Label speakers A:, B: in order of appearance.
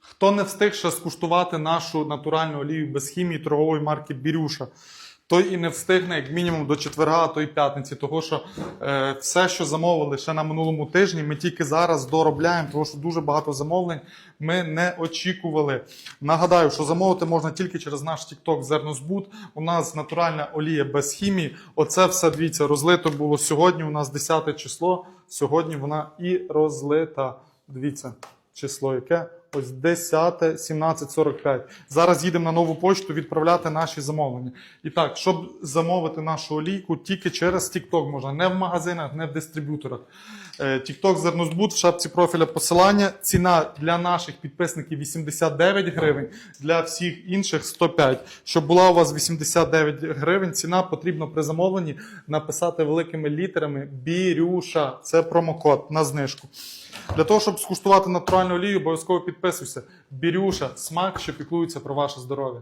A: Хто не встиг ще скуштувати нашу натуральну олію без хімії торгової марки Бірюша, той і не встигне як мінімум до четверга, а то й п'ятниці. Того що е, все, що замовили ще на минулому тижні, ми тільки зараз доробляємо, тому що дуже багато замовлень ми не очікували. Нагадаю, що замовити можна тільки через наш TikTok Зернозбут. У нас натуральна олія без хімії. Оце все дивіться, розлито було сьогодні. У нас 10 число. Сьогодні вона і розлита. Дивіться, число яке. Ось 10, 17.45. Зараз їдемо на нову почту відправляти наші замовлення. І так, щоб замовити нашу олійку, тільки через TikTok можна, не в магазинах, не в дистриб'юторах. Е, TikTok Зернозбут в шапці профіля посилання. Ціна для наших підписників 89 гривень, для всіх інших 105. Щоб була у вас 89 гривень, ціна потрібно при замовленні написати великими літерами Бірюша. Це промокод на знижку. Для того, щоб скуштувати натуральну олію, обов'язково підписуйся. Бірюша, смак, що піклується про ваше здоров'я.